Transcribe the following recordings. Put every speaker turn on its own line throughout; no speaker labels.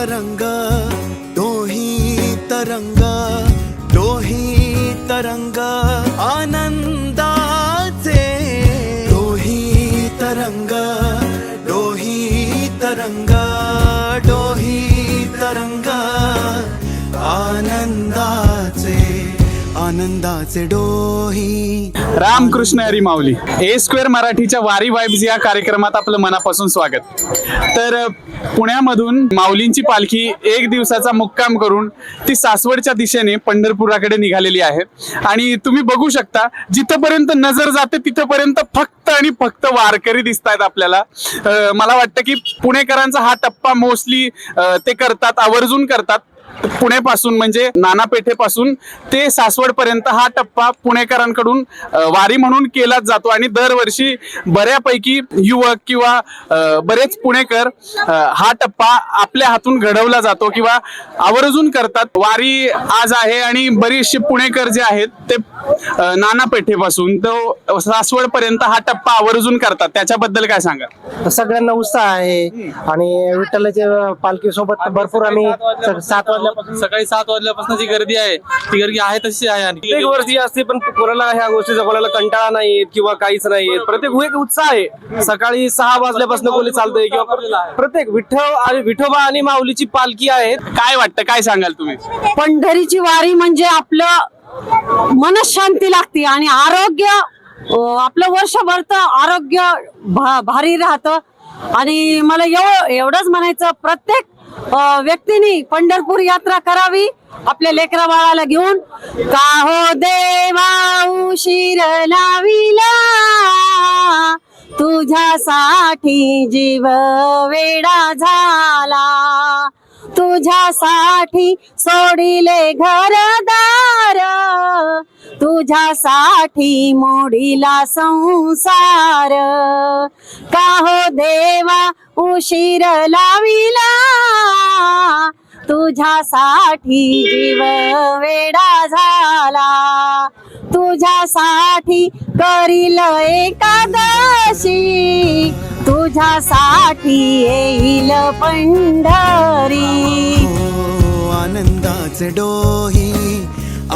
तरङ्गा दोही तरङ्गा दोही तरङ्गा आनन्द आनंदाचे डोही.
रामकृष्ण हरी माऊली. ए स्क्वेअर मराठीच्या वारी वाईब्स या कार्यक्रमात आपलं मनापासून स्वागत. तर पुण्यामधून माऊलींची पालखी एक दिवसाचा मुक्काम करून ती सासवडच्या दिशेने पंढरपुराकडे निघालेली आहे. आणि तुम्ही बघू शकता जिथपर्यंत नजर जाते तिथपर्यंत फक्त आणि फक्त वारकरी दिसत आहेत आपल्याला मला वाटतं की पुणेकरांचा हा टप्पा मोस्टली ते करतात आवर्जून करतात. पुणेपासून म्हणजे नाना पेठेपासून ते सासवड पर्यंत हा टप्पा पुणेकरांकडून वारी म्हणून केलाच जातो आणि दरवर्षी बऱ्यापैकी युवक किंवा बरेच पुणेकर हा टप्पा आपल्या हातून घडवला जातो किंवा आवर्जून करतात. वारी आज आहे आणि बरीचशी पुणेकर जे आहेत ते नाना पेठेपासून. तो सासवड पर्यंत हा टप्पा आवर्जून करतात. त्याच्याबद्दल काय सांगा?
सगळ्यांना उत्साह आहे. आणि विठ्ठलाच्या पालखी सोबत भरपूर आम्ही सात वाजल्यापासून
सकाळी सात वाजल्यापासून जी गर्दी आहे ती गर्दी आहे तशी आहे आणि
प्रत्येक वर्षी असते पण कोणाला ह्या गोष्टीचा कोणाला कंटाळा नाही किंवा काहीच नाही प्रत्येक एक उत्साह आहे. सकाळी सहा वाजल्यापासून कोणी चालतंय किंवा प्रत्येक विठ्ठल आणि विठोबा आणि माऊलीची पालखी आहे
काय वाटतं? काय सांगाल तुम्ही?
पंढरीची वारी म्हणजे आपलं मनशांती लागते आणि आरोग्य आपलं वर्षभर तर आरोग्य भा- भारी राहतं. आणि मला एव एवढंच म्हणायचं प्रत्येक व्यक्तीने पंढरपूर यात्रा करावी आपल्या लेकरा बाळाला घेऊन. का हो देवा उशीर लाविला. तुझ्यासाठी जीव वेडा झाला. तुझ्यासाठी सोडिले घरदार. तुझ्यासाठी मोडीला संसार. का हो देवा उशीर लाविला? तुझ्यासाठी जीव वेडा झाला. तुझ्यासाठी करील एकादशी. तुझ्यासाठी येईल पंढरी.
हो आनंदाचे डोही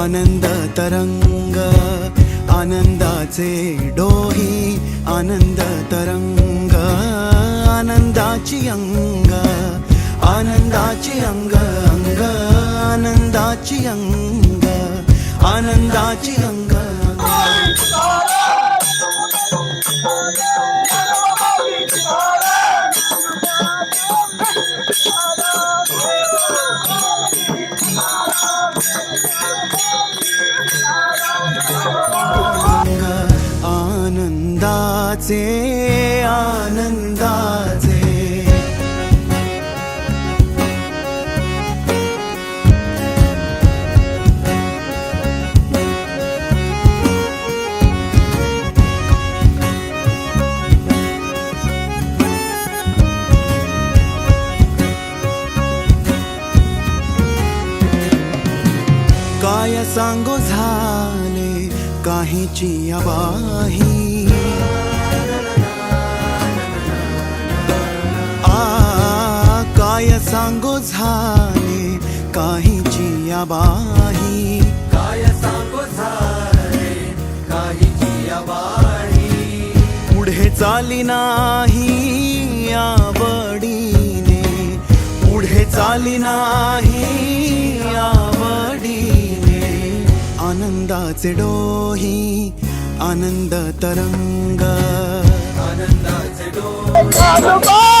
आनंद तरंग आनंदाचे डोही आनंद तरंग आनंदाची अंग आनंदाची अंग अंग आनंदाची अंग आनंदाची अंग सांगो झाले काहीची अबाही. आ काय सांगो झाले काहीची अबाही. काय सांगो झाले काहीची अबाही. पुढे चाली नाही आवडीने. पुढे चाली नाही आवडीने. आनंदाचे डोही आनंद तरंग. आनंदाचे डोही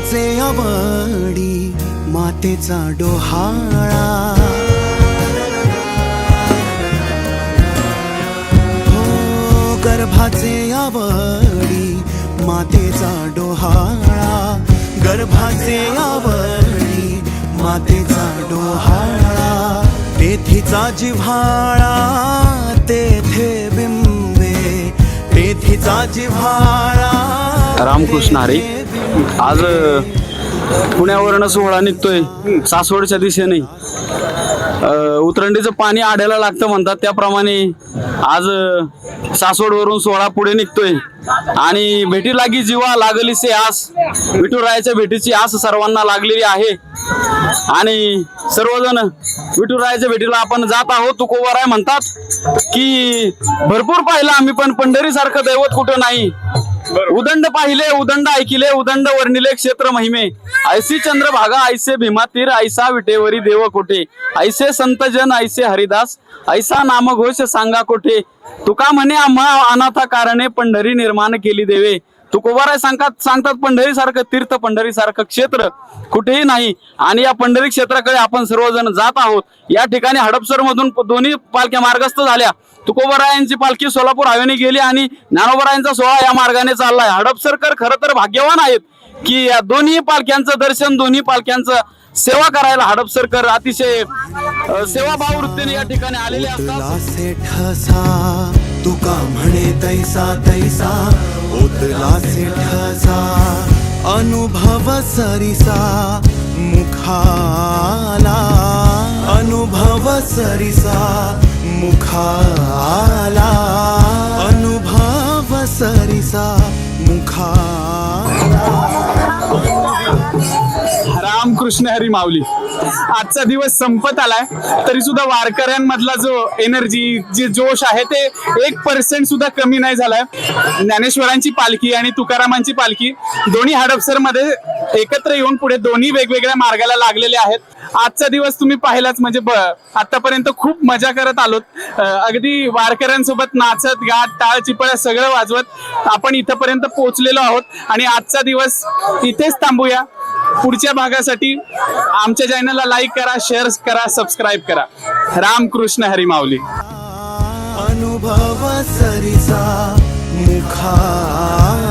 गर्भाचे आवडी मातेचा डोहाळा. हो गर्भाचे आवडी मातेचा डोहाळा. गर्भाचे आवडी मातेचा डोहाळा. तेथीचा जिव्हाळा तेथे बिंबे. तेथीचा जिव्हाळा
रामकृष्ण हरी. आज अ, पुण्यावरनं सोहळा निघतोय. सासवडच्या दिशेने. उतरंडीचं पाणी आढ्याला लागतं म्हणतात त्याप्रमाणे आज सासवडवरून सोहळा पुढे निघतोय. आणि भेटी लागी जीवा लागली से आस. विठुरायाच्या भेटीची आस सर्वांना लागलेली आहे. आणि सर्वजण विठुरायाच्या भेटीला आपण जात आहोत. तुकोबाराय म्हणतात की भरपूर पाहिलं आम्ही पण पंढरीसारखं दैवत कुठं नाही. उदंड पाहिले उदंड ऐकिले उदंड वर्णिले क्षेत्र महिमे. ऐसी चंद्रभागा ऐसे भीमातीर ऐसा विटेवरी देव कोठे? ऐसे संत जन ऐसे हरिदास ऐसा नामघोष सांगा कोठे? तुका म्हणे आम्हा अनाथा कारणे पंढरी निर्माण केली देवे. तुकोबाराय सांगतात सांगतात पंढरी सारखं तीर्थ पंढरी सारखं क्षेत्र कुठेही नाही. आणि या पंढरी क्षेत्राकडे आपण सर्वजण जात आहोत. या ठिकाणी हडपसर मधून दोन्ही पालख्या मार्गस्थ झाल्या. तुकोबरायांची पालखी सोलापूर हायवेने गेली आणि ज्ञानोबरायांचा सोहळा या मार्गाने चाललाय. हडपसरकर खरं तर भाग्यवान आहेत की या दोन्ही पालख्यांचं दर्शन दोन्ही पालख्यांचं सेवा करायला हडपसरकर अतिशय सेवाभाव वृत्तीने या ठिकाणी आलेले असतात.
तुका म्हणे तैसा तैसा? ओतला ठसा अनुभव सरिसा मुखाला. अनुभव सरिसा मुखाला. अनुभव सरिसा मुखा
रामकृष्ण हरी माऊली. आजचा दिवस संपत आलाय. तरी सुद्धा वारकऱ्यांमधला जो एनर्जी जे जोश आहे ते एक पर्सेंट सुद्धा कमी नाही झालाय. ज्ञानेश्वरांची पालखी आणि तुकारामांची पालखी दोन्ही हडपसरमध्ये एकत्र येऊन पुढे दोन्ही वेगवेगळ्या मार्गाला लागलेले आहेत. आजचा दिवस तुम्ही पाहिलाच म्हणजे ब आतापर्यंत खूप मजा करत आलोत. अगदी वारकऱ्यांसोबत नाचत गात टाळ चिपळ्या सगळं वाजवत आपण इथपर्यंत पोहोचलेलो आहोत. आणि आजचा दिवस इथेच थांबूया. पुढच्या भागासाठी आमच्या चॅनलला लाईक करा शेअर करा सबस्क्राईब करा. रामकृष्ण हरी माऊली.
अनुभव सरिसा मुखा